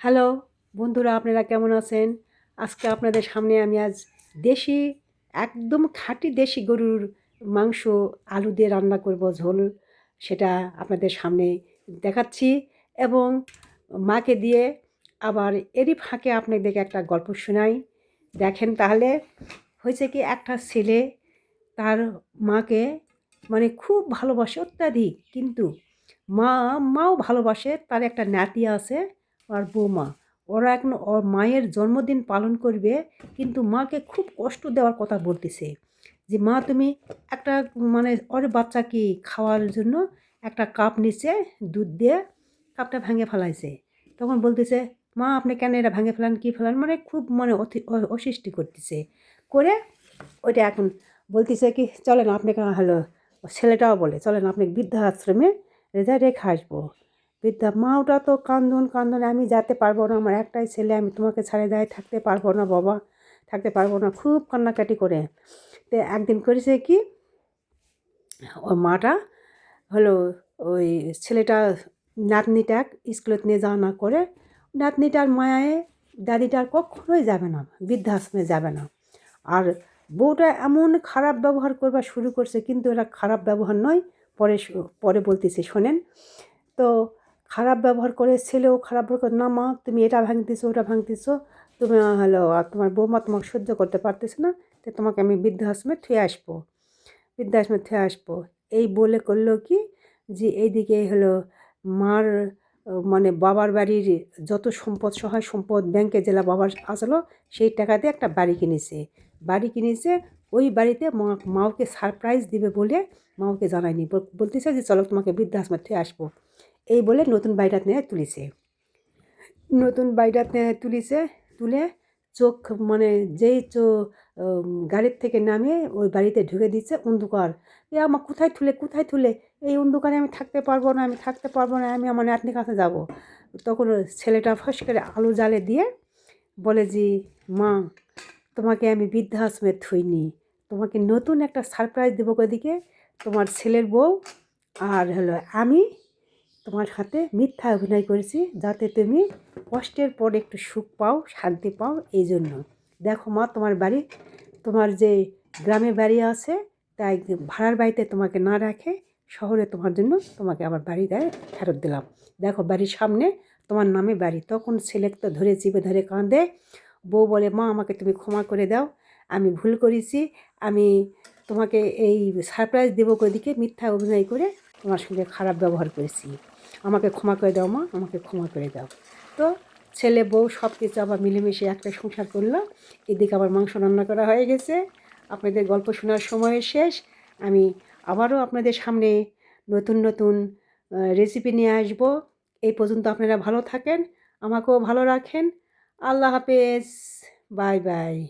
Hello, বন্ধুরা আপনারা কেমন আছেন? আজকে আপনাদের সামনে আমি আজ দেশি, একদম খাঁটি দেশি গরুর মাংস আলু দিয়ে রান্না করব ঝোল, সেটা আপনাদের সামনে দেখাচ্ছি এবং মাকে দিয়ে আবার এরই ফাঁকে আপনাদেরকে একটা গল্প শোনাই। দেখেন তাহলে, হয়েছে কি একটা ছেলে তার মাকে মানে খুব ভালোবাসে অত্যাধিক, কিন্তু মা, মাও ভালোবাসে, তার একটা নাতি আছে আর বৌমা। ওরা এখন মায়ের জন্মদিন পালন করবে, কিন্তু মাকে খুব কষ্ট দেওয়ার কথা বলতেছে যে, মা, তুমি একটা মানে ওর বাচ্চা কি খাওয়ার জন্য একটা কাপ নিচে দুধ দিয়ে কাপটা ভেঙে ফেলাইছে। তখন বলতেছে, মা, আপনি কেন এটা ভেঙে ফেলান, কী ফেলান? মানে খুব মানে অসৃষ্টি করতেছে। করে ওইটা এখন বলতেছে কি, চলেন, আপনাকে হলো ছেলেটাও বলে, চলেন আপনি বৃদ্ধাশ্রমে রেজা রেখে আসব। বৃদ্ধা মা ওটা তো কান্দন কান্দন, আমি যেতে পারব না, আমার একটাই ছেলে, আমি তোমাকে ছাড়ে দেয় থাকতে পারব না বাবা, থাকতে পারব না, খুব কান্নাকাটি করে। তো একদিন করেছে কি ও মাটা হলো ওই ছেলেটা নাতনিটা স্কুলে নিয়ে যাওয়া না করে, নাতনিটার মায়ায় দাদিটার কখনোই যাবে না, বৃদ্ধাশ্রমে যাবে না। আর বউটা এমন খারাপ ব্যবহার করবা শুরু করছে, কিন্তু এটা খারাপ ব্যবহার নয়, পরে পরে বলতেছে, শোনেন। তো খারাপ ব্যবহার করে ছেলেও খারাপ ব্যবহার করে, না মা, তুমি এটা ভাঙতেছো, ওটা ভাঙতেছো। তুমি হলো, আর তোমার বৌমা তোমাকে সহ্য করতে পারতেছে না তো তোমাকে আমি বৃদ্ধাশ্রমে থুয়ে আসব। বৃদ্ধাশ্রমে থুয়ে আসব। এই বলে করল কি? যে এইদিকে হলো মার মানে বাবার বাড়ির যত সম্পদ, সহায় সম্পদ ব্যাংকে জেলা বাবার আসলো, সেই টাকা দিয়ে একটা বাড়ি কিনেছে। বাড়ি কিনেছে, ওই বাড়িতে মা, মাওকে সারপ্রাইজ দিবে বলে মাওকে জানায়নি। বল- বলতেছে যে, চলো তোমাকে বৃদ্ধাশ্রমে থেকে আসব। এই বলে নতুন বাড়িটা নিয়ে তুলিছে। নতুন বাড়িটা নিয়ে তুলিছে, তুলে চোখ মানে যেই চো গাড়ির থেকে নামে ওই বাড়িতে ঢুকে দিচ্ছে অন্ধকার। এ আমার কোথায় তুলে কোথায় তুলে এই অন্ধকারে আমি থাকতে পারব না, আমি থাকতে পারব না, আমি আমার নাতনির কাছে যাব। তখন ছেলেটা ফস করে আলু জালে দিয়ে বলে যে, মা, তোমাকে আমি বৃদ্ধাশ্রমে থুইনি। তোমাকে নতুন একটা সারপ্রাইজ দেবো ওদিকে তোমার ছেলের বউ আর হলো আমি তোমার সাথে মিথ্যা অভিনয় করেছি যাতে তুমি কষ্টের পর একটু সুখ পাও, শান্তি পাও, এই জন্য। দেখো মা, তোমার বাড়ি, তোমার যে গ্রামে বাড়ি আছে, তাই ভাড়ার বাড়িতে তোমাকে না রাখে শহরে তোমার জন্য তোমাকে আবার বাড়ি দেয় ফেরত দিলাম। দেখো বাড়ির সামনে তোমার নামে বাড়ি। তখন ছেলে তো ধরে চিপে ধরে কাঁদে। বউ বলে, মা, আমাকে তুমি ক্ষমা করে দাও। আমি ভুল করেছি। আমি তোমাকে এই সারপ্রাইজ দেবো দিকে মিথ্যা অভিনয় করে। তোমার সঙ্গে খারাপ ব্যবহার করেছি। আমাকে ক্ষমা করে দাও মা, আমাকে ক্ষমা করে দাও। তো ছেলে, বউ সব কিছু আবার মিলেমিশে একটা সংসার করল এদিকে আবার মাংস রান্না করা হয়ে গেছে। আপনাদের গল্প শোনার সময় শেষ। আমি আবারও আপনাদের সামনে নতুন নতুন রেসিপি নিয়ে আসব। এই পর্যন্ত আপনারা ভালো থাকেন, আমাকেও ভালো রাখেন। আল্লাহ হাফেজ। Bye bye.